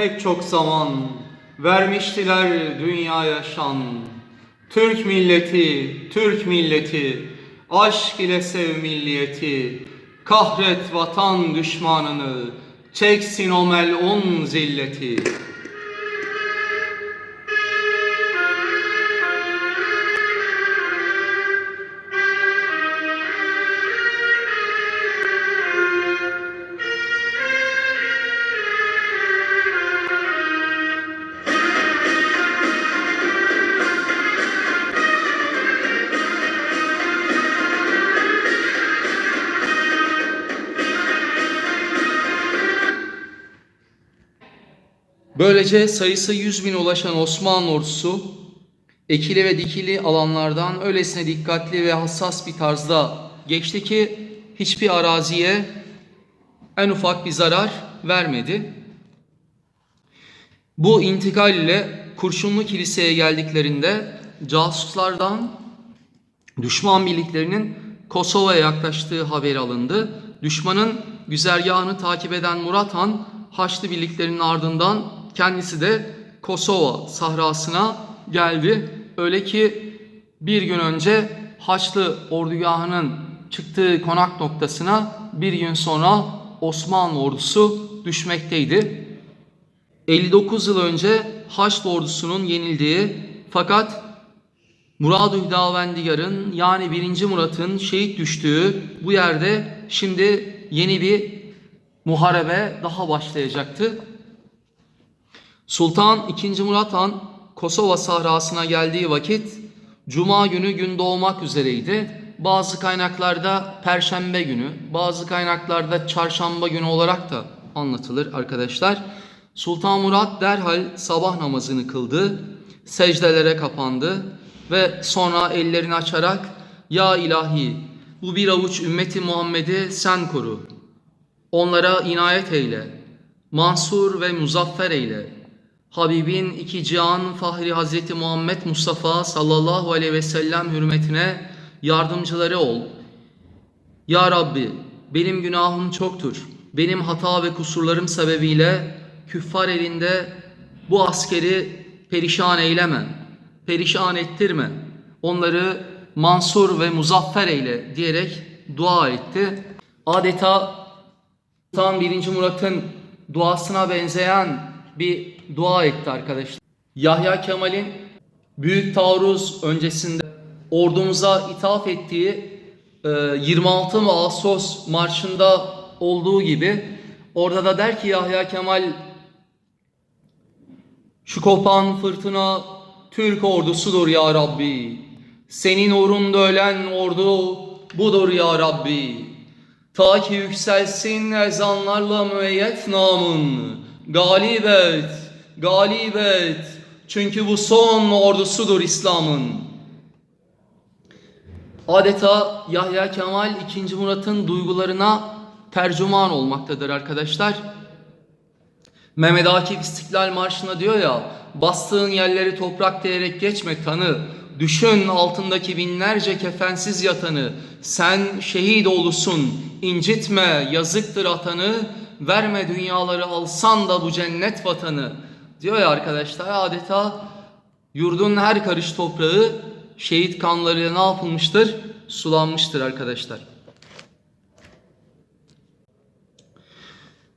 Pek çok zaman vermiştiler dünyaya şan. Türk milleti, Türk milleti, aşk ile sev milliyeti. Kahret vatan düşmanını, çeksin o melun zilleti. Böylece sayısı 100 bin ulaşan Osmanlı ordusu ekili ve dikili alanlardan öylesine dikkatli ve hassas bir tarzda geçti ki hiçbir araziye en ufak bir zarar vermedi. Bu intikal ile Kurşunlu Kilise'ye geldiklerinde casuslardan düşman birliklerinin Kosova'ya yaklaştığı haberi alındı. Düşmanın güzergahını takip eden Murat Han Haçlı birliklerinin ardından kendisi de Kosova sahrasına geldi. Öyle ki bir gün önce Haçlı ordugahının çıktığı konak noktasına bir gün sonra Osmanlı ordusu düşmekteydi. 59 yıl önce Haçlı ordusunun yenildiği fakat Murad-ı Hüdavendigar'ın yani 1. Murat'ın şehit düştüğü bu yerde şimdi yeni bir muharebe daha başlayacaktı. Sultan II. Murat Han Kosova sahrasına geldiği vakit Cuma günü gün doğmak üzereydi. Bazı kaynaklarda Perşembe günü, bazı kaynaklarda Çarşamba günü olarak da anlatılır arkadaşlar. Sultan Murat derhal sabah namazını kıldı, secdelere kapandı ve sonra ellerini açarak Ya ilahi bu bir avuç ümmeti Muhammed'i sen koru. Onlara inayet eyle. Mansur ve muzaffer eyle. Habibin iki cihan Fahri Hazreti Muhammed Mustafa sallallahu aleyhi ve sellem hürmetine yardımcıları ol. Ya Rabbi benim günahım çoktur. Benim hata ve kusurlarım sebebiyle küffar elinde bu askeri perişan eyleme. Perişan ettirme. Onları mansur ve muzaffer eyle diyerek dua etti. Adeta Sultan 1. Murat'ın duasına benzeyen bir dua etti arkadaşlar. Yahya Kemal'in büyük taarruz öncesinde ordumuza ithaf ettiği e, 26 Ağustos marşında olduğu gibi orada da der ki Yahya Kemal şu kopan fırtına Türk ordusudur ya Rabbi. Senin uğrunda ölen ordu budur ya Rabbi. Ta ki yükselsin ezanlarla müeyyet namın. Galip et, galip et. Çünkü bu son ordusudur İslam'ın. Adeta Yahya Kemal 2. Murat'ın duygularına tercüman olmaktadır arkadaşlar. Mehmet Akif İstiklal Marşı'na diyor ya, bastığın yerleri toprak diyerek geçme tanı, düşün altındaki binlerce kefensiz yatanı, sen şehit olusun, incitme yazıktır atanı, verme dünyaları alsan da bu cennet vatanı. Diyor ya arkadaşlar adeta yurdun her karış toprağı şehit kanlarıyla ne yapılmıştır? Sulanmıştır arkadaşlar.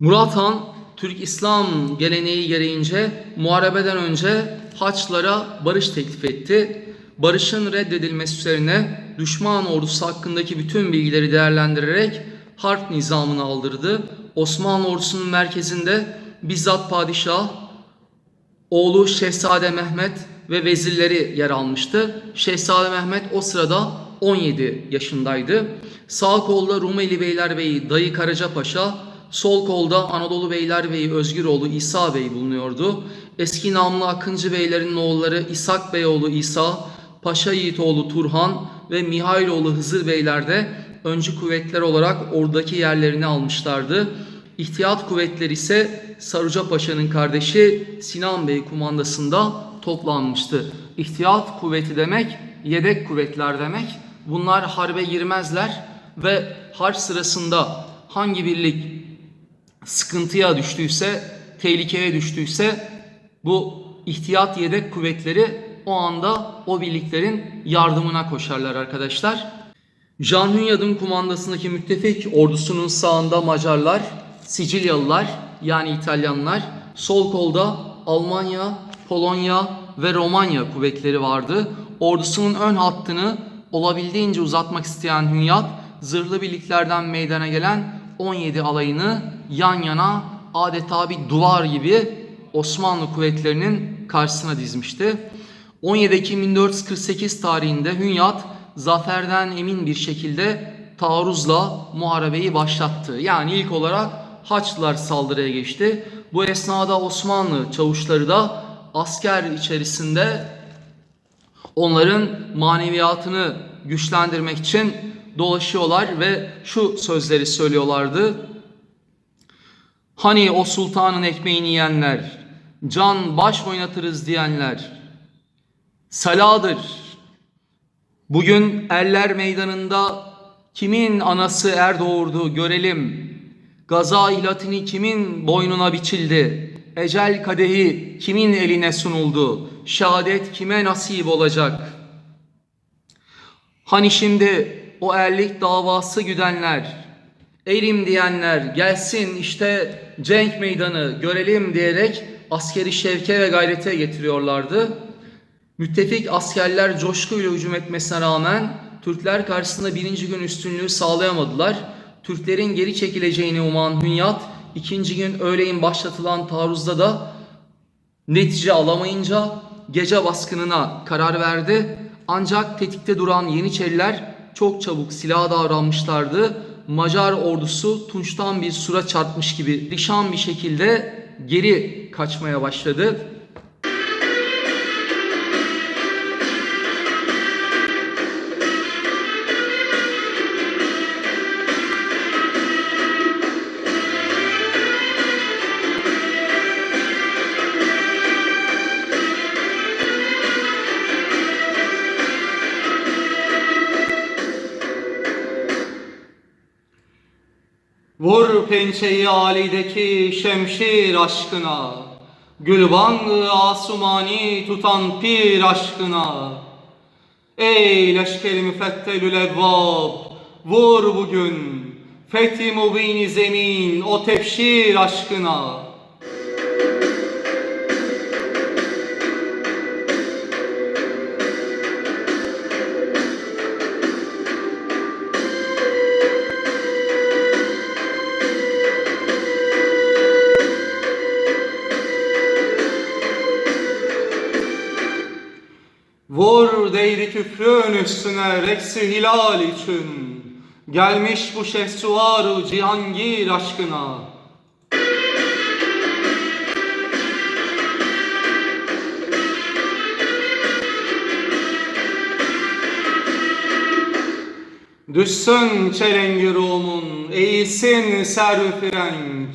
Murat Han Türk İslam geleneği gereğince muharebeden önce Haçlara barış teklif etti. Barışın reddedilmesi üzerine düşman ordusu hakkındaki bütün bilgileri değerlendirerek harp nizamını aldırdı. Osmanlı ordusunun merkezinde bizzat padişah, oğlu Şehzade Mehmet ve vezirleri yer almıştı. Şehzade Mehmet o sırada 17 yaşındaydı. Sağ kolda Rumeli Beylerbeyi Dayı Karacapaşa, sol kolda Anadolu Beylerbeyi Özgüroğlu İsa Bey bulunuyordu. Eski namlı Akıncı Beylerin oğulları İshak Beyoğlu İsa, Paşa Yiğitoğlu Turhan ve Mihailoğlu Hızır Beyler de öncü kuvvetler olarak oradaki yerlerini almışlardı. İhtiyat kuvvetleri ise Saruca Paşa'nın kardeşi Sinan Bey kumandasında toplanmıştı. İhtiyat kuvveti demek yedek kuvvetler demek. Bunlar harbe girmezler ve harp sırasında hangi birlik sıkıntıya düştüyse tehlikeye düştüyse bu ihtiyat yedek kuvvetleri o anda o birliklerin yardımına koşarlar arkadaşlar. Jean Hunyad'ın kumandasındaki müttefik ordusunun sağında Macarlar, Sicilyalılar yani İtalyanlar, sol kolda Almanya, Polonya ve Romanya kuvvetleri vardı. Ordusunun ön hattını olabildiğince uzatmak isteyen Hünyat, zırhlı birliklerden meydana gelen 17 alayını yan yana adeta bir duvar gibi Osmanlı kuvvetlerinin karşısına dizmişti. 17 Ekim 1448 tarihinde Hünyat zaferden emin bir şekilde taarruzla muharebeyi başlattı. Yani ilk olarak Haçlılar saldırıya geçti. Bu esnada Osmanlı çavuşları da asker içerisinde onların maneviyatını güçlendirmek için dolaşıyorlar ve şu sözleri söylüyorlardı. Hani o sultanın ekmeğini yiyenler, can baş oynatırız diyenler, saladır. Bugün erler meydanında kimin anası er doğurdu görelim. Gaza ihlatini kimin boynuna biçildi? Ecel kadehi kimin eline sunuldu? Şehadet kime nasip olacak? Hani şimdi o erlik davası güdenler, erim diyenler gelsin işte cenk meydanı görelim diyerek askeri şevke ve gayrete getiriyorlardı. Müttefik askerler coşkuyla hücum etmesine rağmen Türkler karşısında birinci gün üstünlüğü sağlayamadılar. Türklerin geri çekileceğini uman Hünyat ikinci gün öğleyin başlatılan taarruzda da netice alamayınca gece baskınına karar verdi. Ancak tetikte duran Yeniçeriler çok çabuk silaha davranmışlardı. Macar ordusu Tunç'tan bir sura çarpmış gibi rişan bir şekilde geri kaçmaya başladı. Vur pençeyi alideki şemşir aşkına. Gülbangı asumani tutan pir aşkına. Ey leşkeri müfettelül evvab Vur bugün Fethi mubini zemin o tefşir aşkına küfrün üstüne reksi hilal için. Gelmiş bu şehsuarı cihangir aşkına. Düşsün çelengi Rum'un, eğilsin servi frenk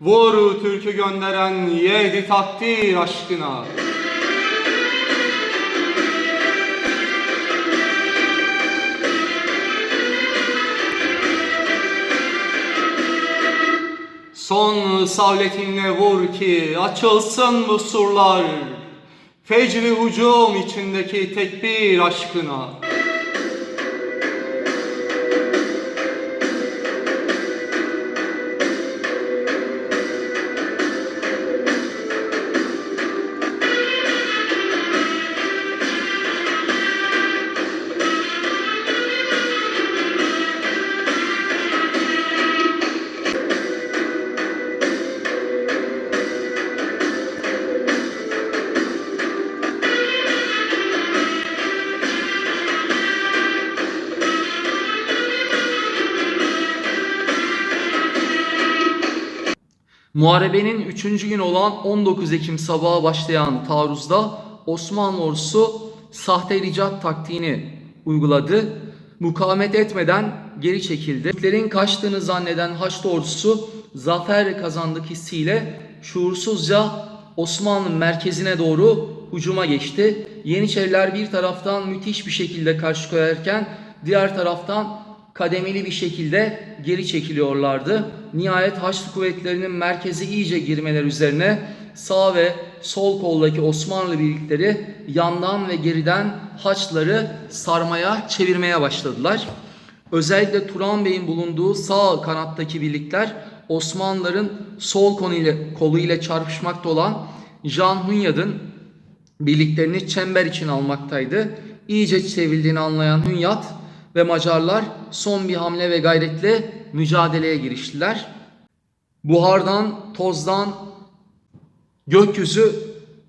Vur türkü gönderen yedi takdir aşkına Son savletinle vur ki açılsın bu surlar. Fecri hücum içindeki tekbir aşkına Muharebenin 3. gün olan 19 Ekim sabahı başlayan taarruzda Osmanlı ordusu sahte ricat taktiğini uyguladı. Mukavemet etmeden geri çekildi. Türklerin kaçtığını zanneden Haçlı ordusu zafer kazandık hissiyle şuursuzca Osmanlı merkezine doğru hücuma geçti. Yeniçeriler bir taraftan müthiş bir şekilde karşı koyarken diğer taraftan kademeli bir şekilde geri çekiliyorlardı. Nihayet Haçlı kuvvetlerinin merkeze iyice girmeler üzerine sağ ve sol koldaki Osmanlı birlikleri yandan ve geriden Haçlıları sarmaya, çevirmeye başladılar. Özellikle Turan Bey'in bulunduğu sağ kanattaki birlikler Osmanlıların sol kolu ile, kolu ile çarpışmakta olan Jan Hunyad'ın birliklerini çember için almaktaydı. İyice çevrildiğini anlayan Hünyat ve Macarlar son bir hamle ve gayretle mücadeleye giriştiler. Buhardan, tozdan gökyüzü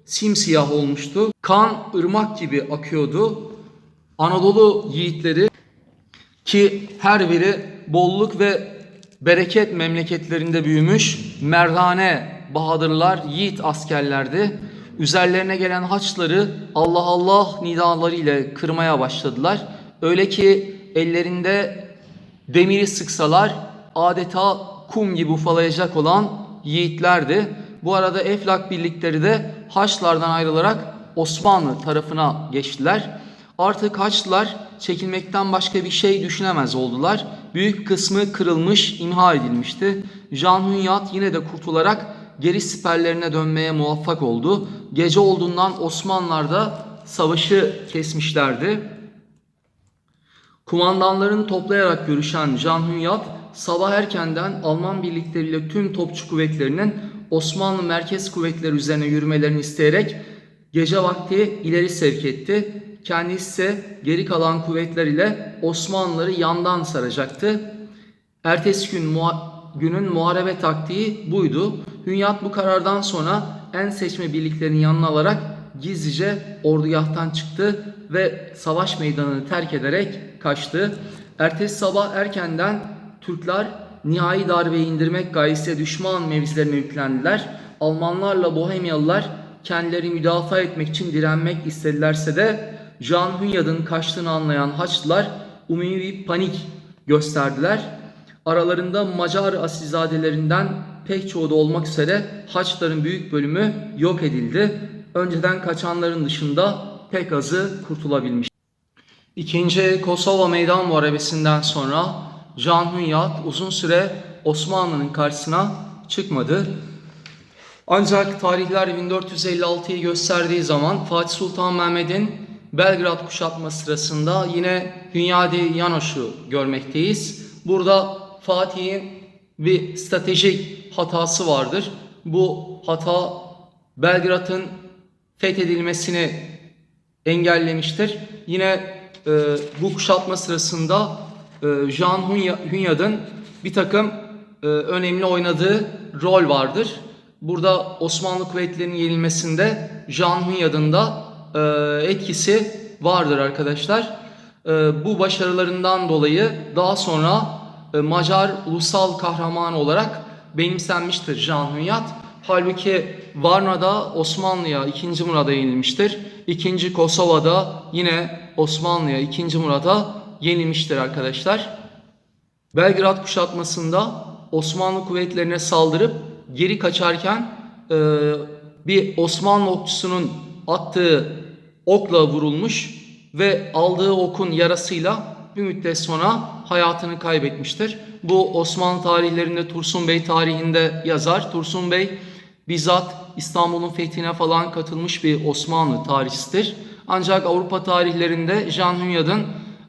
simsiyah olmuştu. Kan ırmak gibi akıyordu. Anadolu yiğitleri ki her biri bolluk ve bereket memleketlerinde büyümüş merdane bahadırlar, yiğit askerlerdi. Üzerlerine gelen haçları Allah Allah nidaları kırmaya başladılar. Öyle ki ellerinde demiri sıksalar adeta kum gibi ufalayacak olan yiğitlerdi. Bu arada Eflak birlikleri de Haçlardan ayrılarak Osmanlı tarafına geçtiler. Artık Haçlılar çekilmekten başka bir şey düşünemez oldular. Büyük kısmı kırılmış, imha edilmişti. Can Hünyat yine de kurtularak geri siperlerine dönmeye muvaffak oldu. Gece olduğundan Osmanlılar da savaşı kesmişlerdi. Kumandanlarını toplayarak görüşen Can Hünyat sabah erkenden Alman birlikleriyle tüm topçu kuvvetlerinin Osmanlı merkez kuvvetleri üzerine yürümelerini isteyerek gece vakti ileri sevk etti. Kendisi ise geri kalan kuvvetler ile Osmanlıları yandan saracaktı. Ertesi gün muha- günün muharebe taktiği buydu. Hünyat bu karardan sonra en seçme birliklerini yanına alarak gizlice ordugahtan çıktı ve savaş meydanını terk ederek kaçtı. Ertesi sabah erkenden Türkler nihai darbeyi indirmek gayesiyle düşman mevzilerine yüklendiler. Almanlarla Bohemyalılar kendileri müdafaa etmek için direnmek istedilerse de Can Hünyad'ın kaçtığını anlayan Haçlılar umumi bir panik gösterdiler. Aralarında Macar asilzadelerinden pek çoğu da olmak üzere Haçlıların büyük bölümü yok edildi. Önceden kaçanların dışında pek azı kurtulabilmiş. İkinci Kosova Meydan Muharebesi'nden sonra Can Hünyat uzun süre Osmanlı'nın karşısına çıkmadı. Ancak tarihler 1456'yı gösterdiği zaman Fatih Sultan Mehmet'in Belgrad kuşatması sırasında yine Hünyadi Yanoş'u görmekteyiz. Burada Fatih'in bir stratejik hatası vardır. Bu hata Belgrad'ın fethedilmesini engellemiştir. Yine e, bu kuşatma sırasında e, Jean Hunya- Hunyad'ın bir takım e, önemli oynadığı rol vardır. Burada Osmanlı kuvvetlerinin yenilmesinde Jean Hunyad'ın da e, etkisi vardır arkadaşlar. E, bu başarılarından dolayı daha sonra e, Macar ulusal kahramanı olarak benimsenmiştir Jean Hunyad. Halbuki Varna'da Osmanlı'ya 2. Murad'a yenilmiştir. 2. Kosova'da yine Osmanlı'ya 2. Murad'a yenilmiştir arkadaşlar. Belgrad kuşatmasında Osmanlı kuvvetlerine saldırıp geri kaçarken e, bir Osmanlı okçusunun attığı okla vurulmuş ve aldığı okun yarasıyla bir müddet sonra hayatını kaybetmiştir. Bu Osmanlı tarihlerinde Tursun Bey tarihinde yazar. Tursun Bey bizzat İstanbul'un fethine falan katılmış bir Osmanlı tarihçisidir. Ancak Avrupa tarihlerinde Jean Hunyad'ın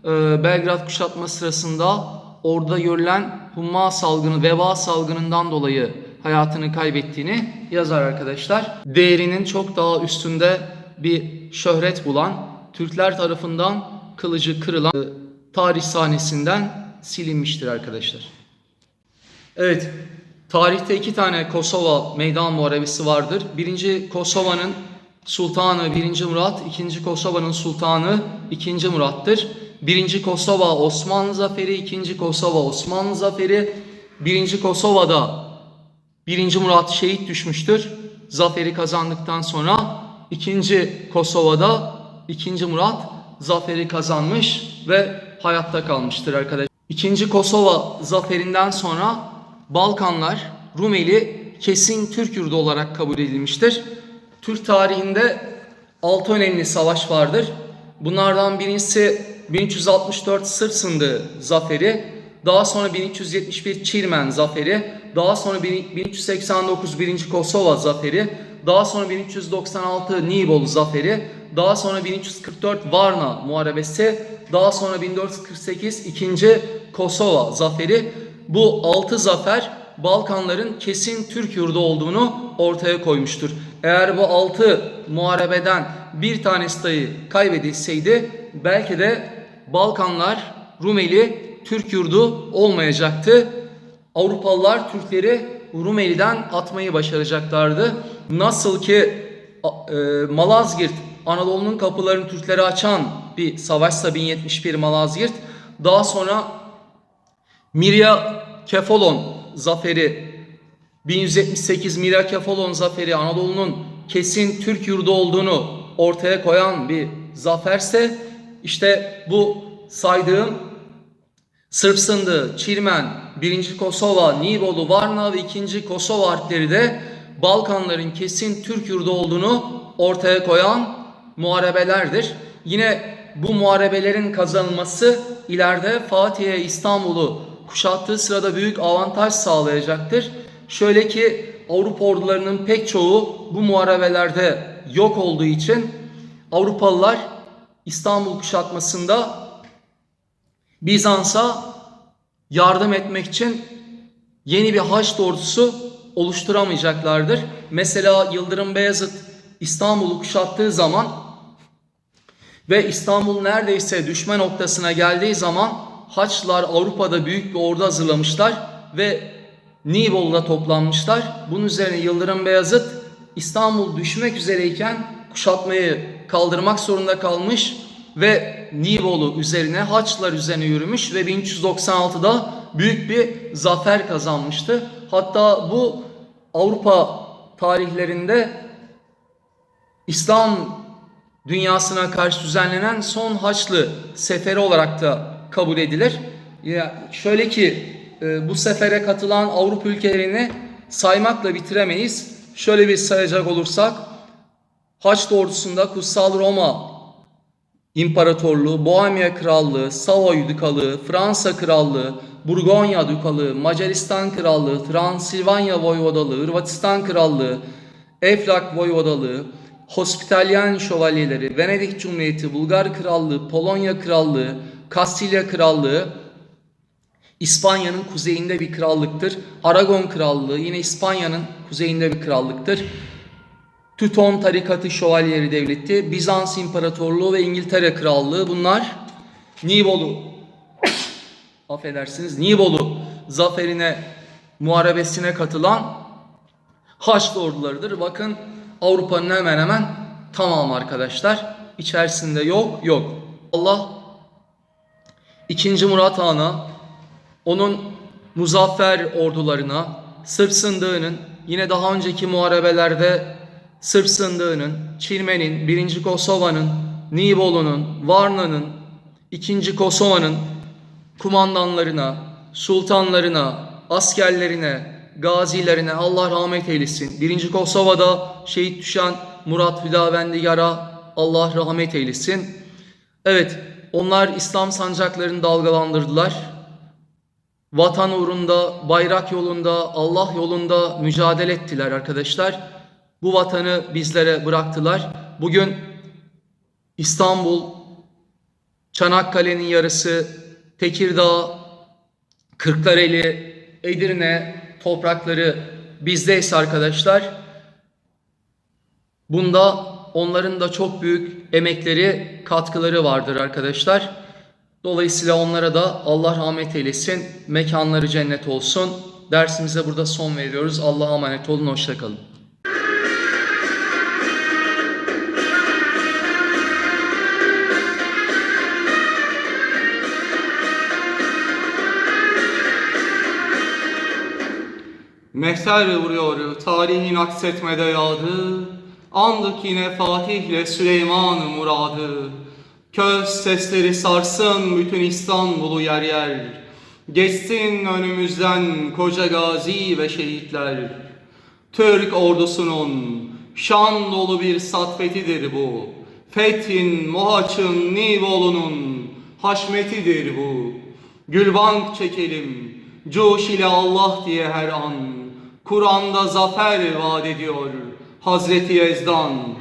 e, Belgrad kuşatması sırasında orada görülen humma salgını, veba salgınından dolayı hayatını kaybettiğini yazar arkadaşlar. Değerinin çok daha üstünde bir şöhret bulan, Türkler tarafından kılıcı kırılan e, tarih sahnesinden silinmiştir arkadaşlar. Evet, tarihte iki tane Kosova meydan muharebesi vardır. Birinci Kosova'nın sultanı 1. Murat, ikinci Kosova'nın sultanı 2. Murat'tır. Birinci Kosova Osmanlı zaferi, ikinci Kosova Osmanlı zaferi. Birinci Kosova'da 1. Murat şehit düşmüştür. Zaferi kazandıktan sonra ikinci Kosova'da 2. Murat zaferi kazanmış ve hayatta kalmıştır arkadaşlar. İkinci Kosova zaferinden sonra Balkanlar Rumeli kesin Türk yurdu olarak kabul edilmiştir. Türk tarihinde altı önemli savaş vardır. Bunlardan birincisi 1364 Sırsındı zaferi, daha sonra 1371 Çirmen zaferi, daha sonra 1389 1. Kosova zaferi, daha sonra 1396 Nibolu zaferi, daha sonra 1344 Varna muharebesi, daha sonra 1448 2. Kosova zaferi. Bu 6 zafer Balkanların kesin Türk yurdu olduğunu ortaya koymuştur. Eğer bu 6 muharebeden bir tanesi dahi kaybedilseydi belki de Balkanlar Rumeli Türk yurdu olmayacaktı. Avrupalılar Türkleri Rumeli'den atmayı başaracaklardı. Nasıl ki e, Malazgirt Anadolu'nun kapılarını Türklere açan bir savaşsa 1071 Malazgirt. Daha sonra Mirya Kefalon zaferi 1178 Mirya Kefalon zaferi Anadolu'nun kesin Türk yurdu olduğunu ortaya koyan bir zaferse işte bu saydığım Sırp Sındı, Çirmen, 1. Kosova, Nibolu, Varna ve 2. Kosova harpleri de Balkanların kesin Türk yurdu olduğunu ortaya koyan muharebelerdir. Yine bu muharebelerin kazanılması ileride Fatih'e İstanbul'u kuşattığı sırada büyük avantaj sağlayacaktır. Şöyle ki Avrupa ordularının pek çoğu bu muharebelerde yok olduğu için Avrupalılar İstanbul kuşatmasında Bizans'a yardım etmek için yeni bir Haçlı ordusu oluşturamayacaklardır. Mesela Yıldırım Beyazıt İstanbul'u kuşattığı zaman ve İstanbul neredeyse düşme noktasına geldiği zaman Haçlılar Avrupa'da büyük bir ordu hazırlamışlar ve Nibolu'da toplanmışlar. Bunun üzerine Yıldırım Beyazıt İstanbul düşmek üzereyken kuşatmayı kaldırmak zorunda kalmış ve Nibolu üzerine Haçlılar üzerine yürümüş ve 1396'da büyük bir zafer kazanmıştı. Hatta bu Avrupa tarihlerinde İslam dünyasına karşı düzenlenen son Haçlı seferi olarak da kabul edilir. Ya şöyle ki e, bu sefere katılan Avrupa ülkelerini saymakla bitiremeyiz. Şöyle bir sayacak olursak Haçlı ordusunda Kutsal Roma İmparatorluğu, Bohemia Krallığı, Savoy Dükalığı, Fransa Krallığı, Burgonya Dükalığı, Macaristan Krallığı, Transilvanya Voyvodalığı, Hırvatistan Krallığı, Eflak Voyvodalığı, Hospitalyan Şövalyeleri, Venedik Cumhuriyeti, Bulgar Krallığı, Polonya Krallığı, Kastilya Krallığı, İspanya'nın kuzeyinde bir krallıktır. Aragon Krallığı yine İspanya'nın kuzeyinde bir krallıktır. Tüton tarikatı şövalyeleri devleti, Bizans İmparatorluğu ve İngiltere Krallığı bunlar Nibolu affedersiniz Nibolu zaferine muharebesine katılan Haçlı ordularıdır. Bakın Avrupa'nın hemen hemen tamamı arkadaşlar. İçerisinde yok yok. Allah 2. Murat Han'a onun muzaffer ordularına Sırp Sındığı'nın yine daha önceki muharebelerde Sırp Sındığı'nın, Çirmen'in, 1. Kosova'nın, Nibolu'nun, Varna'nın, 2. Kosova'nın kumandanlarına, sultanlarına, askerlerine, gazilerine Allah rahmet eylesin. 1. Kosova'da şehit düşen Murat Hüdavendigar'a Allah rahmet eylesin. Evet, onlar İslam sancaklarını dalgalandırdılar. Vatan uğrunda, bayrak yolunda, Allah yolunda mücadele ettiler arkadaşlar. Bu vatanı bizlere bıraktılar. Bugün İstanbul, Çanakkale'nin yarısı, Tekirdağ, Kırklareli, Edirne toprakları bizdeyse arkadaşlar bunda onların da çok büyük emekleri, katkıları vardır arkadaşlar. Dolayısıyla onlara da Allah rahmet eylesin, mekanları cennet olsun. Dersimize burada son veriyoruz. Allah'a emanet olun, hoşçakalın. Mehter vuruyor tarihin aksetmede yağdı. Andık yine Fatih'le Süleyman muradı. Köz sesleri sarsın bütün İstanbul'u yer yer. Geçsin önümüzden koca gazi ve şehitler. Türk ordusunun şan dolu bir satfetidir bu. Fethin, Mohaç'ın, Nibolu'nun haşmetidir bu. Gülbank çekelim, coş ile Allah diye her an. Kur'an'da zafer vaat ediyor Hazreti Ezdan.